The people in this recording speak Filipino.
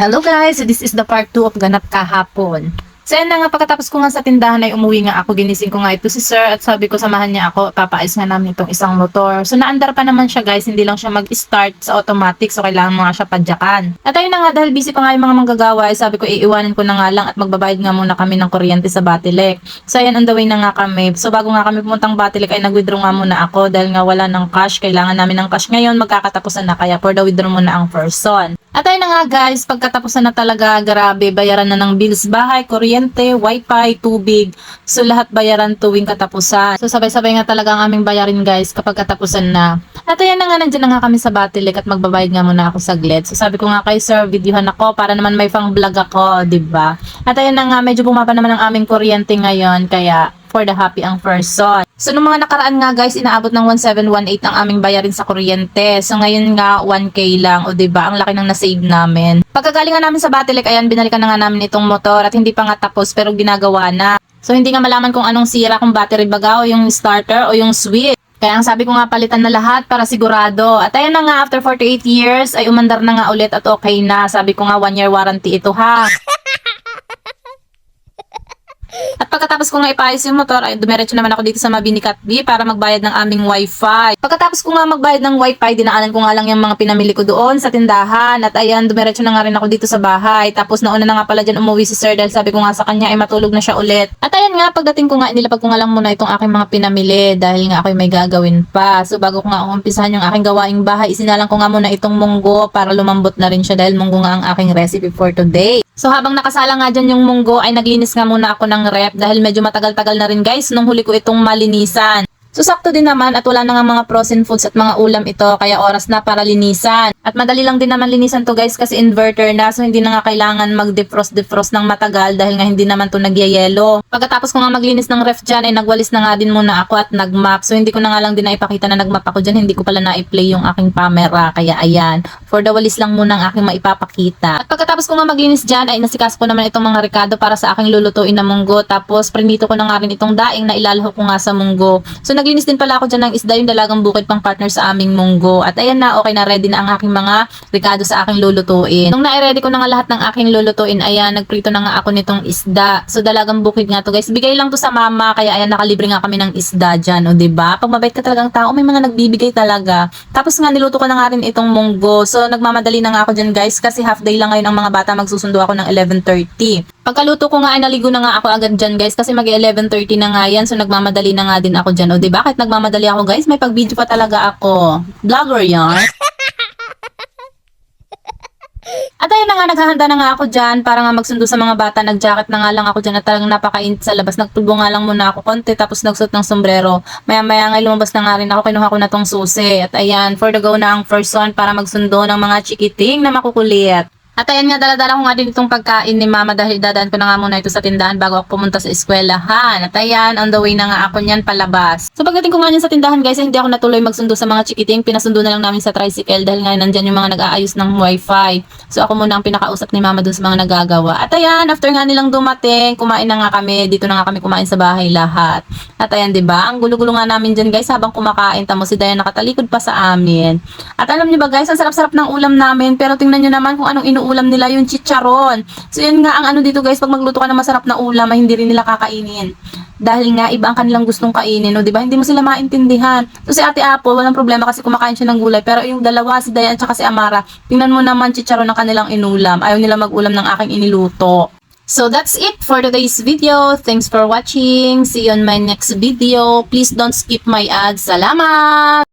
Hello guys, this is the part 2 of Ganap Kahapon. So yan na nga, pagkatapos ko nga sa tindahan ay umuwi nga ako, ginising ko nga ito si sir at sabi ko samahan niya ako, papaayos nga namin itong isang motor. So naandar pa naman siya guys, hindi lang siya mag-start sa automatic so kailangan mo nga siya padyakan. At ayun na nga, dahil busy pa nga yung mga manggagawa, ay sabi ko iiwanan ko na nga lang at magbabayad nga muna kami ng kuryente sa Batilek. So ayan, on the way na nga kami. So bago nga kami pumuntang Batilek ay nag-withdraw nga muna ako dahil nga wala ng cash, kailangan namin ng cash ngayon, magkakatapusan na kaya for the withdraw muna ang person. At ayun na nga guys, pagkatapusan na talaga, grabe, bayaran na ng bills bahay, kuryente, wifi, tubig. So lahat bayaran tuwing katapusan. So sabay-sabay nga talaga ang aming bayarin guys kapag katapusan na. At ayun na nga, nandiyan na nga kami sa Batilik at magbabayad nga muna ako saglit. So sabi ko nga kay sir, videohan ako para naman may pang vlog ako, ba? At ayun na nga, medyo bumaba naman ang aming kuryente ngayon, kaya for the happy ang person. So, nung mga nakaraan nga guys, inaabot ng 1718 ang aming bayarin sa kuryente. So, ngayon nga 1K lang. O, ba Ang laki ng na-save namin. Pagkagaling nga namin sa Batilik, ayan, binalikan na nga namin itong motor at hindi pa nga tapos pero ginagawa na. So, hindi nga malaman kung anong sira, kung battery baga o yung starter o yung switch. Kaya ang sabi ko nga palitan na lahat para sigurado. At ayun na nga, after 48 years ay umandar na nga ulit at okay na. Sabi ko nga 1 year warranty ito ha. At pagkatapos ko nga ipaayos yung motor, ay dumiretso naman ako dito sa Mabini B para magbayad ng aming wifi. Pagkatapos ko nga magbayad ng wifi, dinaanan ko nga lang yung mga pinamili ko doon sa tindahan. At ayan, dumiretso na nga rin ako dito sa bahay. Tapos nauna na nga pala dyan umuwi si Sir dahil sabi ko nga sa kanya ay matulog na siya ulit. At ayan nga, pagdating ko nga, inilapag ko nga lang muna itong aking mga pinamili dahil nga ako'y may gagawin pa. So bago ko nga umpisahan yung aking gawaing bahay, isinalang ko nga muna itong munggo para lumambot na rin siya dahil munggo nga ang aking recipe for today. So habang nakasala nga dyan yung munggo ay naglinis nga muna ako ng rep dahil medyo matagal-tagal na rin guys nung huli ko itong malinisan. So sakto din naman at wala na nga mga frozen foods at mga ulam ito kaya oras na para linisan. At madali lang din naman linisan to guys kasi inverter na so hindi na nga kailangan mag-defrost defrost ng matagal dahil nga hindi naman to nagyayelo. Pagkatapos ko nga maglinis ng ref dyan ay nagwalis na nga din muna ako at nagmap. So hindi ko na nga lang din naipakita na nagmap ako dyan. Hindi ko pala na-play yung aking camera kaya ayan. For the walis lang muna ang aking maipapakita. At pagkatapos ko nga maglinis dyan ay nasikas ko naman itong mga rekado para sa aking lulutuin na munggo. Tapos prinito ko na nga rin itong daing na ilalahok ko nga sa munggo. So naglinis din pala ako dyan ng isda yung dalagang bukid pang partner sa aming munggo. At ayan na, okay na ready na ang aking mga rekado sa aking lulutuin. Nung na-ready ko na nga lahat ng aking lulutuin, ayan, nagprito na nga ako nitong isda. So dalagang bukid nga to guys. Bigay lang to sa mama, kaya ayan, nakalibre nga kami ng isda dyan, o ba? Pag mabait ka talagang tao, may mga nagbibigay talaga. Tapos nga niluto ko na nga rin itong munggo. So nagmamadali na nga ako dyan guys kasi half day lang ngayon ang mga bata magsusundo ako ng 11.30. Pagkaluto ko nga ay naligo na nga ako agad dyan guys kasi mag 11.30 na nga yan so nagmamadali na nga din ako dyan. O di ba? Kahit nagmamadali ako guys, may pag-video pa talaga ako. Vlogger yan. At ayun na nga, naghahanda na nga ako dyan para nga magsundo sa mga bata. Nag-jacket na nga lang ako dyan at talagang napakainit sa labas. Nagtubo nga lang muna ako konti tapos nagsuot ng sombrero. Maya-maya nga lumabas na nga rin ako. Kinuha ko na tong susi. At ayan, for the go na ang first one para magsundo ng mga chikiting na makukulit. At ayan nga, daladala ko nga din itong pagkain ni mama dahil dadaan ko na nga muna ito sa tindahan bago ako pumunta sa eskwelahan. At ayan, on the way na nga ako niyan palabas. So pagdating ko nga niyan sa tindahan guys, hindi ako natuloy magsundo sa mga chikiting. Pinasundo na lang namin sa tricycle dahil nga nandyan yung mga nag-aayos ng wifi. So ako muna ang pinakausap ni mama dun sa mga nagagawa. At ayan, after nga nilang dumating, kumain na nga kami. Dito na nga kami kumain sa bahay lahat. At ayan, di ba? Ang gulo-gulo nga namin dyan guys habang kumakain. Tamo si Dayan nakatalikod pa sa amin. At alam niyo ba guys, ang sarap-sarap ng ulam namin. Pero tingnan niyo naman kung anong inuulam nila yung chicharon. So yun nga ang ano dito guys, pag magluto ka ng masarap na ulam, ay hindi rin nila kakainin. Dahil nga iba ang kanilang gustong kainin, no, 'di ba? Hindi mo sila maintindihan. So si Ate Apple, walang problema kasi kumakain siya ng gulay, pero yung dalawa si Dayan at si Amara, tingnan mo naman chicharon ng kanilang inulam. Ayaw nila mag-ulam ng aking iniluto. So that's it for today's video. Thanks for watching. See you on my next video. Please don't skip my ads. Salamat!